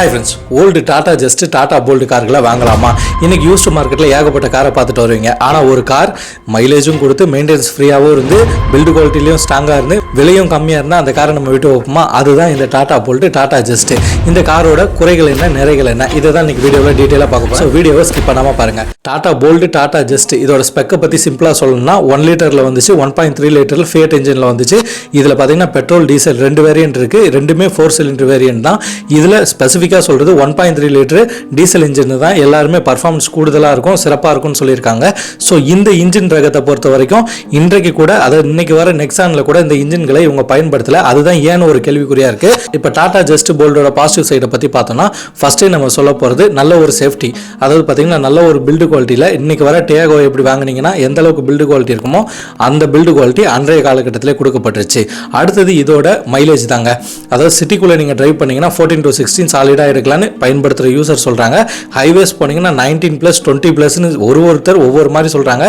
Hi friends old Tata Zest Tata Bolt கார்களை வாங்கலாமா? இன்னைக்கு யூஸ்டு மார்க்கெட்டில் ஏகப்பட்ட காரை பார்த்துட்டு வருவீங்க. ஆனால் ஒரு கார் மைலேஜும் கொடுத்து மெயின்டெனன்ஸ் ஃப்ரீயாகவும் இருந்து பில்டு குவாலிட்டிலையும் ஸ்ட்ராங்காக இருந்து விலையும் கம்மியாக இருந்தால் அந்த காரை நம்ம விட்டு வைப்போமா அதுதான் இந்த டாட்டா போல்ட்டு டாட்டா ஜஸ்ட்டு. இந்த காரோட குறைகள் என்ன நிறைகள் என்ன? இதை தான் இன்னைக்கு வீடியோவில் டீட்டெயிலாக பார்க்க போகிறோம் ஸோ வீடியோவை ஸ்கிப் பண்ணாமல் பாருங்கள் டாட்டா போல்டு டாட்டா ஜஸ்ட் இதோட ஸ்பெக்கை பற்றி சிம்பிளாக சொல்லணும்னா ஒன் லிட்டரில் வந்துச்சு ஒன் பாயிண்ட் த்ரீ லிட்டரில் ஃபேட் இன்ஜினில் வந்துச்சு. இதில் பார்த்தீங்கன்னா பெட்ரோல் டீசல் ரெண்டு வேரியன்ட் இருக்குது ரெண்டுமே ஃபோர் சிலிண்டர் வேரியன்ட் தான். இதில் ஸ்பெசிஃபிக்காக சொல்கிறது one point three litre diesel engine தான். எல்லாருமே பர்ஃபார்மன்ஸ் கூடுதலாக இருக்கும் சிறப்பாக இருக்கும்னு சொல்லியிருக்காங்க. ஸோ இந்த இன்ஜின் ரகத்தை பொறுத்த வரைக்கும் இன்றைக்கு கூட அதை இன்னைக்கு வர நெக்ஸானில் கூட இந்த இன்ஜின் இன்ஜின்களை இவங்க பயன்படுத்தல. அதுதான் ஏன்னு ஒரு கேள்விக்குறியா இருக்கு. இப்போ டாடா ஜஸ்ட் போல்டோட பாசிட்டிவ் சைடை பத்தி பார்த்தோம்னா ஃபஸ்ட்டே நம்ம சொல்ல போகிறது நல்ல ஒரு சேஃப்டி அதாவது பார்த்தீங்கன்னா நல்ல ஒரு பில்டு குவாலிட்டியில் இன்னைக்கு வர டேகோ எப்படி வாங்கினீங்கன்னா எந்த அளவுக்கு பில்டு குவாலிட்டி இருக்குமோ அந்த பில்டு குவாலிட்டி அன்றைய காலகட்டத்திலே கொடுக்கப்பட்டுருச்சு. அடுத்தது இதோட மைலேஜ் தாங்க. அதாவது சிட்டிக்குள்ளே நீங்கள் டிரைவ் பண்ணீங்கன்னா ஃபோர்டீன் டு சிக்ஸ்டீன் சாலிடாக இருக்கலான்னு பயன்படுத்துகிற யூசர் சொல்கிறாங்க ஹைவேஸ் போனீங்கன்னா நைன்டீன் ப்ளஸ் டுவெண்ட்டி ப்ளஸ்னு ஒரு ஒருத்தர் ஒவ்வொரு மாதிரி சொல்கிறாங்க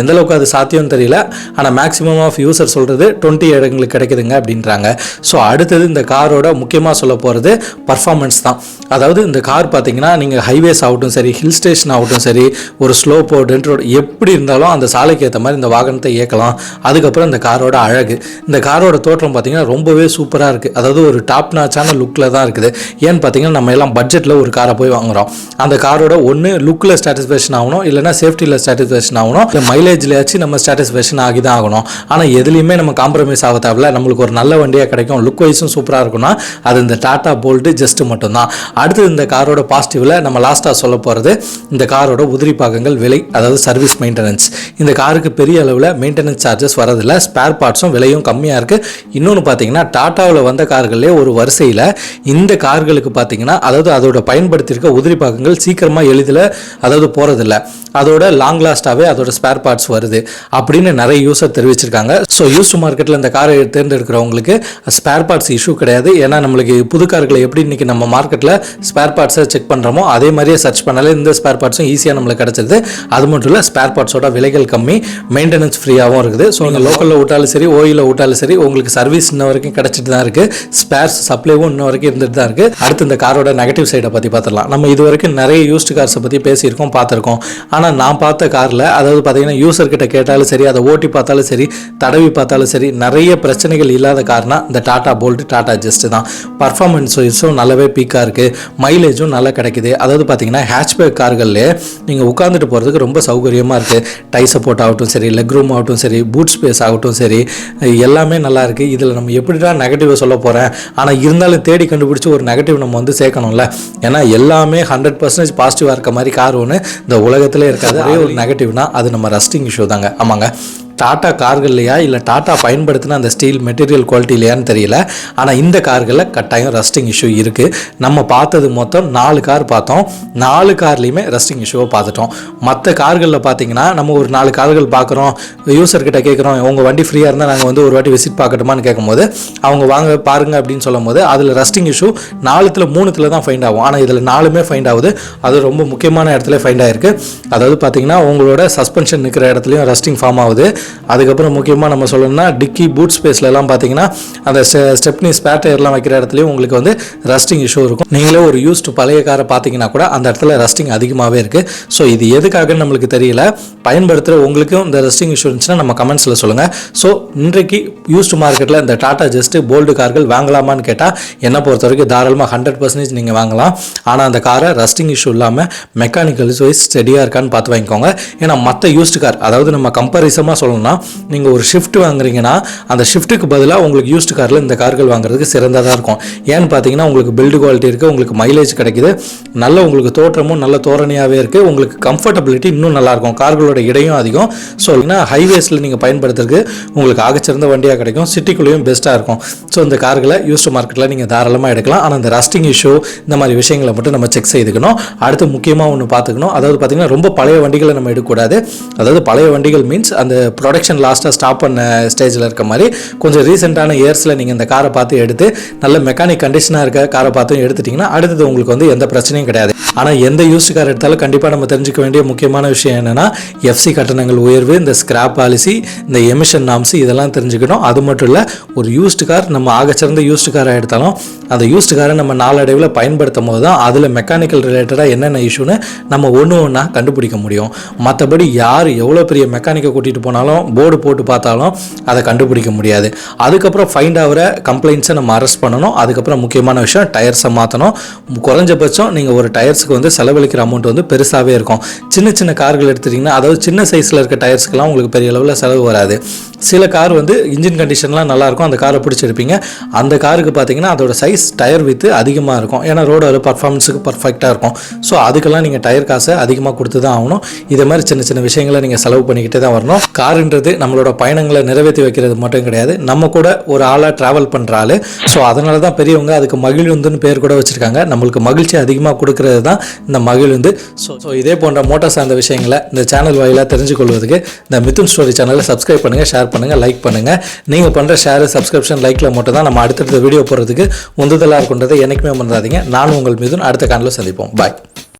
எந்த அளவுக்கு அது சாத்தியம்னு தெரியல. ஆனால் மேக்ஸிமம் ஆஃப் யூசர் சொல்கிறது டுவெண்ட்டி எடுங்க. இடங்களுக்கு கிடைக்குதுங்க அப்படின்றாங்க. ஸோ அடுத்தது இந்த காரோட முக்கியமாக சொல்ல போகிறது பர்ஃபார்மன்ஸ் தான். அதாவது இந்த கார் பார்த்தீங்கன்னா நீங்கள் ஹைவேஸ் ஆகட்டும் சரி ஹில் ஸ்டேஷன் ஆகட்டும் சரி ஒரு ஸ்லோ போ டென்ட் ரோடு எப்படி இருந்தாலும் அந்த சாலைக்கு ஏற்ற மாதிரி இந்த வாகனத்தை இயக்கலாம். அதுக்கப்புறம் இந்த காரோட அழகு. இந்த காரோட தோற்றம் பார்த்தீங்கன்னா ரொம்பவே சூப்பராக இருக்குது அதாவது ஒரு டாப் நாச்சான லுக்கில் தான் இருக்குது. ஏன்னு பார்த்தீங்கன்னா நம்ம எல்லாம் பட்ஜெட்டில் ஒரு காரை போய் வாங்குகிறோம் அந்த காரோட ஒன்று லுக்கில் சாட்டிஸ்ஃபேக்ஷன் ஆகணும் இல்லைனா சேஃப்டியில் சாட்டிஸ்ஃபேக்ஷன் ஆகணும். இல்லை மைலேஜ்லையாச்சும் நம்ம சாட்டிஸ்ஃபேக்ஷன் ஆகி தான் ஆகணும். ஆனால் எதுலேயுமே நம்ம காம்ப்ரமைஸ் ஆக தேவையில்ல நம்மளுக்கு ஒரு நல்ல வண்டியாக கிடைக்கும். லுக் வைஸும் சூப்பராக இருக்கும்னா அது இந்த டாட்டா போல்ட்டு ஜஸ்ட்டு மட்டும்தான். அடுத்து இந்த காரோட பாசிட்டிவில் நம்ம லாஸ்ட்டாக சொல்ல போகிறது இந்த காரோட உதிரி பாகங்கள் விலை அதாவது சர்வீஸ் மெயின்டெனன்ஸ் இந்த காருக்கு பெரிய அளவில் மெயின்டெனன்ஸ் சார்ஜஸ் வரதில்லை ஸ்பேர் பார்ட்ஸும் விலையும் கம்மியாக இருக்குது இன்னொன்று பார்த்தீங்கன்னா டாட்டாவில் வந்த கார்கள்லேயே ஒரு வரிசையில் இந்த கார்களுக்கு பார்த்தீங்கன்னா அதாவது அதோட பயன்படுத்தியிருக்க உதிரி பாகங்கள் சீக்கிரமாக எளிதில் அதாவது போகிறதில்ல அதோட லாங் லாஸ்ட்டாகவே அதோட ஸ்பேர் பார்ட்ஸ் வருது. அப்படின்னு நிறைய யூஸர் தெரிவிச்சிருக்காங்க. ஸோ யூஸ்டு மார்க்கெட்டில் இந்த காரை தேர்ந்தெடுக்கிறவங்களுக்கு ஸ்பேர் பார்ட்ஸ் இஷ்யூ கிடையாது. ஏன்னா நம்மளுக்கு புது கார்களை எப்படி இன்றைக்கி நம்ம மார்க்கெட்டில் ஸ்பேர் பார்ட்ஸை செக் பண்ணுறோமோ அதே மாதிரியே சர்ச் பண்ணாலே இந்த ஸ்பேர் பார்ட்ஸும் ஈஸியாக நம்மளுக்கு கிடச்சிருது. அது மட்டும் இல்லை ஸ்பேர் பார்ட்ஸோட விலைகள் கம்மி மெயின்டெனன்ஸ் ஃப்ரீயாகவும் இருக்குது. ஸோ நீங்கள் லோக்கலில் விட்டாலும் சரி ஓயில் விட்டாலும் சரி உங்களுக்கு சர்வீஸ் இன்ன வரைக்கும் கிடச்சிட்டு தான் இருக்குது ஸ்பேர்ஸ் சப்ளைவும் இன்ன வரைக்கும் இருந்துட்டு தான் இருக்குது அடுத்து இந்த காரோட நெகட்டிவ் சைடை பற்றி பார்த்துடலாம். நம்ம இது வரைக்கும் நிறைய யூஸ்டு கார்ஸை பற்றி பேசியிருக்கோம் பார்த்துருக்கோம். ஆனால் நான் பார்த்த காரில் அதாவது பார்த்தீங்கன்னா யூசர்கிட்ட கேட்டாலும் சரி அதை ஓட்டி பார்த்தாலும் சரி தடவி பார்த்தாலும் சரி நிறைய பிரச்சனைகள் இல்லாத கார்னா இந்த டாடா போல்ட் டாடா ஜஸ்ட் தான். பர்ஃபார்மன்ஸ் வைஸும் நல்லாவே பீக்காக இருக்குது மைலேஜும் நல்லா கிடைக்குது. அதாவது பார்த்தீங்கன்னா ஹேட்ச்பேக் கார்கள்லேயே நீங்கள் உட்காந்துட்டு போகிறதுக்கு ரொம்ப சௌகரியமாக இருக்குது டை சப்போர்ட் ஆகட்டும் சரி லெக் ரூம் ஆகட்டும் சரி பூட் ஸ்பேஸ் ஆகட்டும் சரி எல்லாமே நல்லா இருக்குது இதில் நம்ம எப்படிடா நெகட்டிவ் சொல்ல போகிறேன் ஆனால் இருந்தாலும் தேடி கண்டுபிடிச்சி ஒரு நெகட்டிவ் நம்ம வந்து சேர்க்கணும்ல. ஏன்னா எல்லாமே ஹண்ட்ரட் பர்சன்டேஜ் பாசிட்டிவாக இருக்க மாதிரி கார் ஒன்று இந்த உலகத்திலே இருக்காது. ஒரே ஒரு நெகட்டிவ்னா அது நம்ம ரஸ்டிங் இஷ்யூ தாங்க. ஆமாங்க. டாட்டா கார்கள்லையா இல்லை டாட்டா பயன்படுத்தின அந்த ஸ்டீல் மெட்டீரியல் குவாலிட்டி இல்லையான்னு தெரியல. ஆனால் இந்த கார்களில் கட்டாயம் ரஸ்டிங் இஷ்யூ இருக்குது நம்ம பார்த்தது மொத்தம் நாலு கார் பார்த்தோம். நாலு கார்லேயுமே ரஸ்டிங் இஷ்யூவை பார்த்துட்டோம். மற்ற கார்களில் பார்த்தீங்கன்னா நம்ம ஒரு நாலு கார்கள் பார்க்குறோம். யூசர் கிட்ட கேட்குறோம் உங்கள் வண்டி ஃப்ரீயாக இருந்தால் நாங்கள் வந்து ஒரு வாட்டி விசிட் பார்க்கட்டுமான்னு கேட்கும்போது அவங்க வாங்க பாருங்க அப்படின்னு சொல்லும் போது அதில் ரஸ்டிங் இஷ்யூ நாலுத்தில் மூணுத்தில் தான் ஃபைண்ட் ஆகும். ஆனால் இதில் நாலுமே ஃபைண்ட் ஆகுது. அது ரொம்ப முக்கியமான இடத்துல ஃபைண்ட் ஆயிருக்கு. அதாவது பார்த்தீங்கன்னா உங்களோட சஸ்பென்ஷன் நிற்கிற இடத்துலையும் ரஸ்டிங் ஃபார்ம் ஆகுது. அதுக்கப்புறம் முக்கியமாக நம்ம சொல்லணும்னா டிக்கி பூட் ஸ்பேஸ்லலாம் பார்த்தீங்கன்னா அந்த ஸ்டெப்னி ஸ்பேர் டயர்லாம் வைக்கிற இடத்துலையும் உங்களுக்கு வந்து ரஸ்டிங் இஷ்யூ இருக்கும். நீங்களே ஒரு யூஸ்டு பழைய காரை பார்த்தீங்கன்னா கூட அந்த இடத்துல ரஸ்டிங் அதிகமாகவே இருக்குது ஸோ இது எதுக்காகன்னு நம்மளுக்கு தெரியல. பயன்படுத்துகிற உங்களுக்கும் இந்த ரஸ்டிங் இஷ்யூ இருந்துச்சுன்னா நம்ம கமெண்ட்ஸில் சொல்லுங்கள் ஸோ இன்றைக்கு யூஸ்டு மார்க்கெட்டில் இந்த டாடா ஜஸ்ட்டு போல்டு கார்கள் வாங்கலாமான்னு கேட்டால் என்னை பொறுத்த வரைக்கும் தாராளமாக ஹண்ட்ரட் பர்சன்டேஜ் நீங்கள் வாங்கலாம். ஆனால் அந்த காரை ரஸ்டிங் இஷ்யூ இல்லாமல் மெக்கானிக்கல் வைஸ் ஸ்டெடியாக இருக்கான்னு பார்த்து வாங்கிக்கோங்க. ஏன்னா மற்ற யூஸ்டு கார் அதாவது நம்ம கம்பேரிசமாக சொல்லணும்னா நீங்கள் ஒரு ஷிஃப்ட் வாங்குறீங்கன்னா அந்த ஷிஃப்ட்டுக்கு பதிலாக உங்களுக்கு யூஸ்டு காரில் இந்த கார்கள் வாங்குறதுக்கு சிறந்ததாக இருக்கும். ஏன்னு பார்த்தீங்கன்னா உங்களுக்கு பில்டு குவாலிட்டி இருக்குது உங்களுக்கு மைலேஜ் கிடைக்குது. நல்ல உங்களுக்கு தோற்றமும் நல்ல தோரணையாகவே இருக்குது உங்களுக்கு கம்ஃபர்டபிலிட்டி இன்னும் நல்லாயிருக்கும் கார்களோட இடையும் அதிகம். ஸோ இல்லைன்னா ஹைவேஸில் நீங்கள் பயன்படுத்துறதுக்கு உங்களுக்கு ஆகச்சிறந்த வண்டியாக கிடைக்கும். சிட்டிக்குள்ளேயும் பெஸ்ட்டாக இருக்கும். ஸோ இந்த கார்களை யூஸ்டு மார்க்கெட்டில் நீங்கள் தாராளமாக எடுக்கலாம். ஆனால் இந்த ரஸ்டிங் இஷ்யூ இந்த மாதிரி விஷயங்களை மட்டும் நம்ம செக் செய்துக்கணும். அடுத்து முக்கியமாக ஒன்று பார்த்துக்கணும் அதாவது பார்த்தீங்கன்னா ரொம்ப பழைய வண்டிகளை நம்ம எடுக்கக்கூடாது. அதாவது பழைய வண்டிகள் மீன்ஸ் அந்த ப்ரொடக்ஷன் லாஸ்ட்டாக ஸ்டாப் பண்ண ஸ்டேஜில் இருக்க மாதிரி கொஞ்சம் ரீசெண்டான இயர்ஸில் நீங்கள் இந்த காரை பார்த்து எடுத்து நல்ல மெக்கானிக் கண்டிஷனாக இருக்க காரை பார்த்தும் எடுத்துட்டிங்கன்னா அடுத்தது உங்களுக்கு வந்து எந்த பிரச்சனையும் கிடையாது. ஆனால் எந்த யூஸ்டு கார் எடுத்தாலும் கண்டிப்பாக நம்ம தெரிஞ்சுக்க வேண்டிய முக்கியமான விஷயம் என்னென்னா எஃப்சி கட்டணங்கள் உயர்வு இந்த ஸ்கிராப் பாலிசி இந்த எமிஷன் நாம்ஸ் இதெல்லாம் தெரிஞ்சுக்கணும். அது மட்டும் இல்லை ஒரு யூஸ்டு கார் நம்ம ஆகச்சிறந்த யூஸ்டு காராக எடுத்தாலும் அந்த யூஸ்டு காரை நம்ம நாளடைவில் பயன்படுத்தும் போது தான் அதில் மெக்கானிக்கல் ரிலேட்டடாக என்னென்ன இஷ்யூன்னு நம்ம ஒன்று ஒன்றா கண்டுபிடிக்க முடியும். மற்றபடி யார் எவ்வளோ பெரிய மெக்கானிக்கை கூட்டிகிட்டு போனாலும் போர்டு போட்டு பார்த்தாலும் அதை கண்டுபிடிக்க முடியாது. அதுக்கப்புறம் ஃபைண்ட் ஆகிற கம்ப்ளைண்ட்ஸை நம்ம அரெஸ்ட் பண்ணணும். அதுக்கப்புறம் முக்கியமான விஷயம் டயர்ஸை மாற்றணும் குறைஞ்சபட்சம் நீங்கள் ஒரு டயர்ஸுக்கு வந்து செலவழிக்கிற அமௌண்ட் வந்து பெருசாகவே இருக்கும். சின்ன சின்ன கார்கள் எடுத்துட்டிங்கன்னா அதாவது சின்ன சைஸில் இருக்க டயர்ஸ்க்கெலாம் உங்களுக்கு பெரிய அளவில் செலவு வராது. சில கார் வந்து இன்ஜின் கண்டிஷன்லாம் நல்லாயிருக்கும் அந்த காரை பிடிச்சிருப்பீங்க. அந்த காருக்கு பார்த்தீங்கன்னா அதோட சைஸ் டயர் வித்து அதிகமாக இருக்கும். ஏன்னா ரோடோட பர்ஃபார்மன்ஸுக்கு பர்ஃபெக்டாக இருக்கும். ஸோ அதுக்கெல்லாம் நீங்கள் டயர் காசை அதிகமாக கொடுத்து தான் ஆகணும். இதே மாதிரி சின்ன சின்ன விஷயங்களை நீங்கள் செலவு பண்ணிக்கிட்டே தான் வரணும். காருன்றது நம்மளோட பயணங்களை நிறைவேற்றி வைக்கிறது மட்டும் கிடையாது. நம்ம கூட ஒரு ஆளாக ட்ராவல் பண்ணுற ஆள். ஸோ அதனால தான் பெரியவங்க அதுக்கு மகிழ்வுந்துன்னு பேர் கூட வச்சுருக்காங்க. நம்மளுக்கு மகிழ்ச்சி அதிகமாக கொடுக்கறது தான் இந்த மகிழ்வுந்து. ஸோ ஸோ இதே போன்ற மோட்டார் சார்ந்த விஷயங்களை இந்த சேனல் வாயிலாக தெரிஞ்சுக்கொள்வதுக்கு இந்த மிதுன் ஸ்டோரி சேனலை சப்ஸ்கிரைப் பண்ணுங்கள் ஷேர் பண்ணுங்கள் லைக் பண்ணுங்கள் நீங்கள் பண்ணுற ஷேர் சப்ஸ்கிரிப்ஷன் லைக்கில் மட்டும் தான் நம்ம அடுத்தடுத்த வீடியோ போடுறதுக்கு உந்துதலாக இருக்குன்றதை என்றைக்குமே மறந்துடாதீங்க. நானும் உங்கள் மீதும் அடுத்த காலையில் சந்திப்போம். பாய்